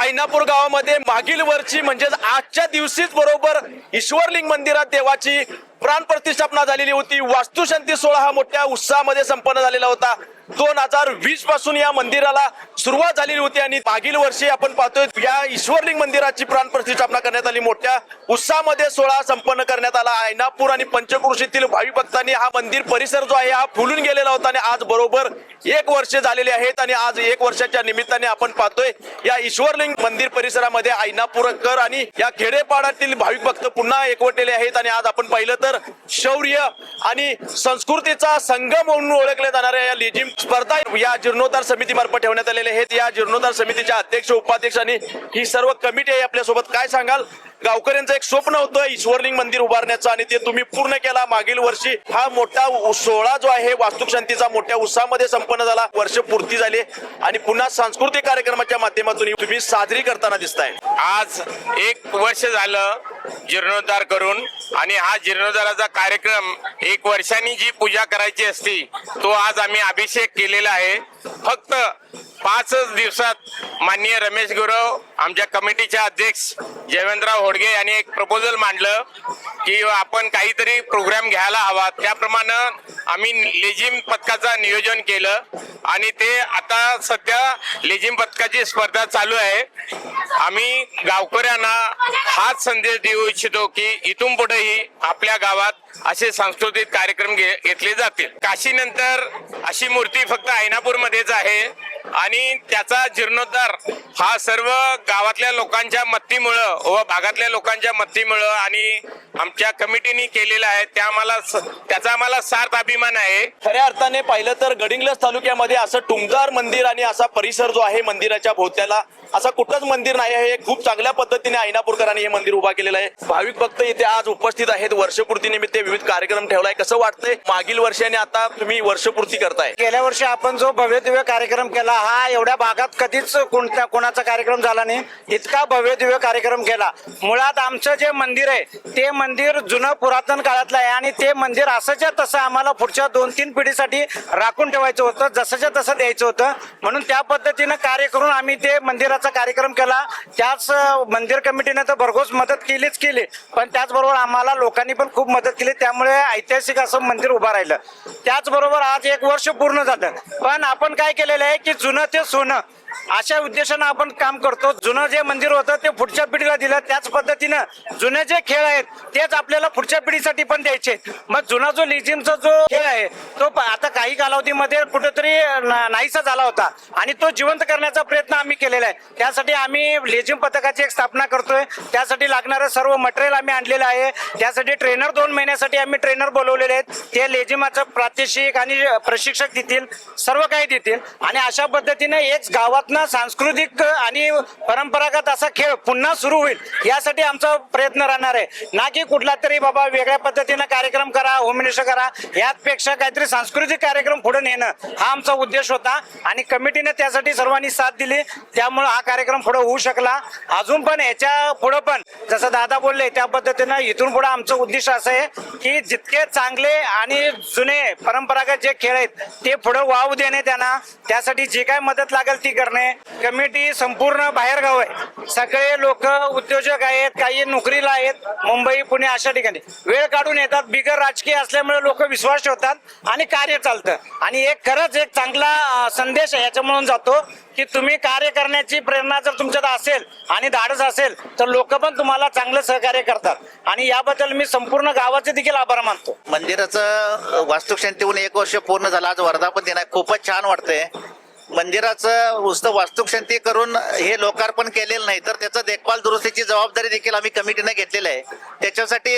ऐनापूर गावामध्ये मागील वर्षी म्हणजेच आजच्या दिवशीच बरोबर ईश्वरलिंग मंदिरात देवाची प्राण प्रतिष्ठापना झालेली होती. वास्तुशांती सोहळा हा मोठ्या उत्साहामध्ये संपन्न झालेला होता. दोन हजार वीसपासून या मंदिराला सुरुवात झालेली होती आणि मागील वर्षी आपण पाहतोय या ईश्वरलिंग मंदिराची प्राण प्रतिष्ठापना करण्यात आली. मोठ्या उत्साहामध्ये सोहळा संपन्न करण्यात आला. ऐनापूर आणि पंचक्रोशीतील भावी भक्तांनी हा मंदिर परिसर जो आहे हा फुलून गेलेला होता आणि आज बरोबर एक वर्ष झालेले आहेत आणि आज एक वर्षाच्या निमित्ताने आपण पाहतोय या ईश्वरलिंग मंदिर परिसरामध्ये ऐनापूरकर आणि या खेडेपाड्यातील भाविक भक्त पुन्हा एकवटलेले आहेत आणि आज आपण पाहिलं तर शौर्य आणि संस्कृतीचा संगम म्हणून ओळखल्या जाणाऱ्या या लेझिम स्पर्धा या जीर्णोद्धार समितीमार्फत ठेवण्यात आलेले आहेत. या जीर्णोद्धार समितीच्या अध्यक्ष उपाध्यक्ष आणि ही सर्व कमिटी आहे आपल्यासोबत. काय सांगाल? गावकऱ्यांचं एक स्वप्न होतं ईश्वरलिंग मंदिर उभारण्याचं आणि ते तुम्ही पूर्ण केला. मागील वर्षी हा मोठा सोहळा जो आहे वास्तुशांतीचा मोठ्या उत्साहामध्ये संपन्न झाला. वर्ष पूर्ती झाली आणि पुन्हा सांस्कृतिक कार्यक्रमाच्या माध्यमातून तुम्ही साजरी करताना दिसताय. आज एक वर्ष झालं जीर्णोद्धार करून आणि हा जीर्णोद्धाराचा कार्यक्रम एक वर्षांनी जी पूजा करायची असती तो आज आम्ही अभिषेक केलेला आहे. फक्त पाचच दिवसात माननीय रमेश गुरव आमच्या कमिटीच्या अध्यक्ष जयवंतराव होडगे यांनी एक प्रपोजल मांडलं की आपण काहीतरी प्रोग्राम घ्यायला हवा. त्याप्रमाणे आम्ही लेझिम पथकाचं नियोजन केलं आणि ते आता सध्या लेझिम पथकाची स्पर्धा चालू आहे. आम्ही गावकऱ्यांना हाच संदेश देऊ इच्छितो की इथून पुढेही आपल्या गावात असे सांस्कृतिक कार्यक्रम घेतले जातील. काशीनंतर अशी मूर्ती फक्त ऐनापूर मध्येच आहे. आणि त्याचा जीर्णोद्धार हा सर्व गावातल्या लोकांच्या मत्तीमुळं व भागातल्या लोकांच्या मत्तीमुळं आणि आमच्या कमिटीने केलेला आहे. त्या आम्हाला त्याचा आम्हाला सार्थ अभिमान आहे. खऱ्या अर्थाने पाहिलं तर गडिंग्लज तालुक्यामध्ये असं टुमदार मंदिर आणि असा परिसर जो आहे मंदिराच्या भोवत्याला असा कुठलंच मंदिर नाही आहे. खूप चांगल्या पद्धतीने ऐनापूरकरांनी हे मंदिर उभा केलेलं आहे. भाविक भक्त इथे आज उपस्थित आहेत. वर्षपूर्ती निमित्त विविध कार्यक्रम ठेवलाय. कसं वाटतंय? मागील वर्षी आणि आता तुम्ही वर्षपूर्ती करताय. गेल्या वर्षी आपण जो भव्य दिव्य कार्यक्रम केला हा एवढ्या भागात कधीच कोणत्या कोणाचा कार्यक्रम झाला नाही. इतका भव्य दिव्य कार्यक्रम केला. मुळात आमचं जे मंदिर आहे ते मंदिर जुनं पुरातन काळातलं आहे आणि ते मंदिर असंच्या तसं आम्हाला पुढच्या दोन तीन पिढीसाठी राखून ठेवायचं होतं जसंच्या तसं द्यायचं होतं. म्हणून त्या पद्धतीनं कार्य करून आम्ही ते मंदिराचा कार्यक्रम केला. त्याच मंदिर कमिटीने तर भरघोस मदत केलीच केली. पण त्याचबरोबर आम्हाला लोकांनी पण खूप मदत केली. त्यामुळे ऐतिहासिक असं मंदिर उभं राहिलं. त्याचबरोबर आज एक वर्ष पूर्ण झालं. पण आपण काय केलेलं आहे की जुनं ते सोनं. अशा उद्देशानं आपण काम करतो. जुनं जे मंदिर होतं ते पुढच्या पिढीला दिलं. त्याच पद्धतीनं जुने जे खेळ आहेत तेच आपल्याला पुढच्या पिढीसाठी पण द्यायचे. मग जुना जो लिझिमचा जो खेळ आहे तो आता काही कालावधीमध्ये कुठेतरी नाहीसा झाला होता. आणि तो जिवंत करण्याचा प्रयत्न आम्ही केलेला आहे. त्यासाठी आम्ही लेझिम पथकाची एक स्थापना करतोय. त्यासाठी लागणारं सर्व मटेरियल आम्ही आणलेलं आहे. त्यासाठी ट्रेनर दोन महिन्यासाठी आम्ही ट्रेनर बोलवलेले आहेत. ते लेझिमाचं प्रात्यक्षिक आणि प्रशिक्षक देतील सर्व काही देतील. आणि अशा पद्धतीने एक गावात गावातनं सांस्कृतिक आणि परंपरागत असा खेळ पुन्हा सुरू होईल यासाठी आमचा प्रयत्न राहणार आहे. ना की कुठला तरी बाबा वेगळ्या पद्धतीनं कार्यक्रम करा होमिनेशन करा यापेक्षा काहीतरी सांस्कृतिक कार्यक्रम पुढे नेणं हा आमचा उद्देश होता आणि कमिटीने त्यासाठी सर्वांनी साथ दिली. त्यामुळे हा कार्यक्रम पुढे होऊ शकला. अजून पण याच्यापुढे पण जसं दादा बोलले त्या पद्धतीनं इथून पुढे आमचं उद्देश असं आहे की जितके चांगले आणि जुने परंपरागत जे खेळ आहेत ते पुढे वाव देणे त्यांना. त्यासाठी जी काय मदत लागेल ती करणे. कमिटी संपूर्ण बाहेरगाव आहे. सगळे लोक उद्योजक आहेत काही नोकरीला आहेत. मुंबई पुणे अशा ठिकाणी. वेळ काढून येतात. बिगर राजकीय असल्यामुळे लोक विश्वास ठेवतात आणि कार्य चालतं. आणि एक खरंच एक चांगला संदेश आहे याच्यामधून जातो की तुम्ही कार्य करण्याची प्रेरणा जर तुमच्यात असेल आणि धाडस असेल तर लोक पण तुम्हाला चांगलं सहकार्य करतात. आणि याबद्दल मी संपूर्ण गावाचे देखील आभार मानतो. मंदिराचं वास्तुशांती एक वर्ष पूर्ण झालं. आज वर्धापन दिन आहे. खूपच छान वाटतंय. मंदिराचं नुसतं वास्तुशांती करून हे लोकार्पण केलेलं नाही तर त्याचं देखभाल दुरुस्तीची जबाबदारी देखील आम्ही कमिटीने घेतलेली आहे. त्याच्यासाठी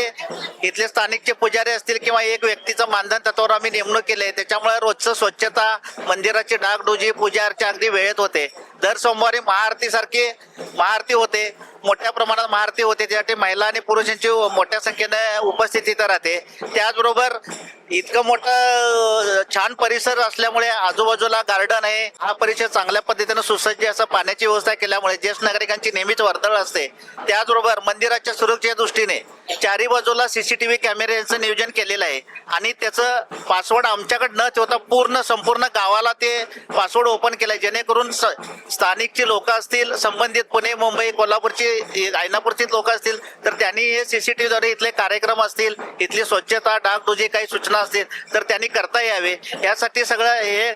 इथले स्थानिकचे पुजारी असतील किंवा एक व्यक्तीचं मानधन तत्वावर आम्ही नेमणूक केले त्याच्यामुळे रोजचं स्वच्छता मंदिराची डागडुजी पूजा अर्चा अगदी वेळेत होते. दर सोमवारी महाआरती सारखी महाआरती होते. मोठ्या प्रमाणात महाआरती होते. त्यासाठी महिला आणि पुरुषांची मोठ्या संख्येने उपस्थिती इथं राहते. त्याचबरोबर इतकं मोठं छान परिसर असल्यामुळे आजूबाजूला गार्डन आहे. हा परिसर चांगल्या पद्धतीने सुसज्ज असं पाण्याची व्यवस्था केल्यामुळे ज्येष्ठ नागरिकांची नेहमीच वर्दळ असते. त्याचबरोबर मंदिराच्या सुरक्षेच्या दृष्टीने चारी बाजूला सीसीटीव्ही कॅमेऱ्यांचं नियोजन केलेलं आहे. आणि त्याचं पासवर्ड आमच्याकडे न ठेवता पूर्ण संपूर्ण गावाला ते पासवर्ड ओपन केलंय. जेणेकरून स- स्थानिकची लोक असतील संबंधित पुणे मुंबई कोल्हापूरची आयनापूरचे लोक असतील तर त्यांनी हे सीसीटीव्हीद्वारे इथले कार्यक्रम असतील इथली स्वच्छता डागडुजी काही सूचना असतील तर त्यांनी करता यावे. यासाठी सगळं हे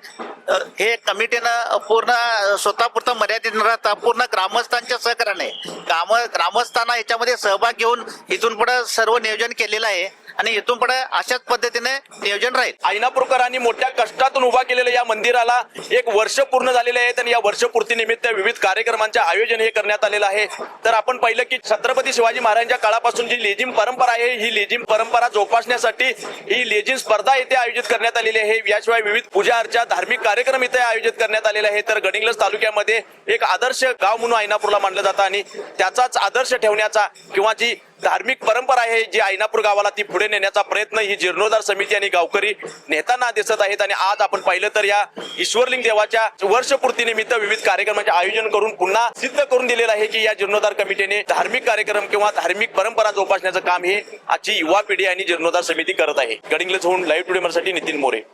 हे कमिटीनं पूर्ण स्वतःपुरतं मर्यादित न राहता पूर्ण ग्रामस्थांच्या सहकार्याने ग्राम ग्रामस्थांना याच्यामध्ये सहभाग घेऊन इथून पुढे सर्व नियोजन केलेलं आहे. आणि इथून पुढे अशाच पद्धतीने नियोजन राहील. आयनापूरकरांनी मोठ्या कष्टातून उभा केलेल्या या मंदिराला एक वर्ष पूर्ण झालेले आहे आणि या वर्षपूर्ती निमित्त विविध कार्यक्रमांचे आयोजन हे करण्यात आलेलं आहे. तर आपण पाहिलं की छत्रपती शिवाजी महाराजांच्या काळापासून जी लेझिम परंपरा आहे ही लेझिम परंपरा जोपासण्यासाठी ही लेझिम स्पर्धा येथे आयोजित करण्यात आलेली आहे. याशिवाय विविध पूजा अर्चा धार्मिक कार्यक्रम इथे आयोजित करण्यात आलेले आहे तर गडिंग्लज तालुक्यामध्ये एक आदर्श गाव म्हणून आयनापूरला मानलं जातं आणि त्याचाच आदर्श ठेवण्याचा किंवा जी धार्मिक परंपरा आहे जी आयनापूर गावाला ती पुढे नेण्याचा प्रयत्न ही जीर्णोद्धार समिती आणि गावकरी नेताना दिसत आहेत. आणि आज आपण पाहिलं तर या ईश्वरलिंग देवाच्या वर्षपूर्तीनिमित्त विविध कार्यक्रमाचे आयोजन करून पुन्हा सिद्ध करून दिलेलं आहे की या जीर्णोद्धार कमिटीने धार्मिक कार्यक्रम किंवा धार्मिक परंपरा जोपासण्याचं काम हे आजची युवा पिढी आणि जीर्णोद्धार समिती करत आहे. गडिंग्लज होऊन लाईव्ह टुडे साठी नितीन मोरे.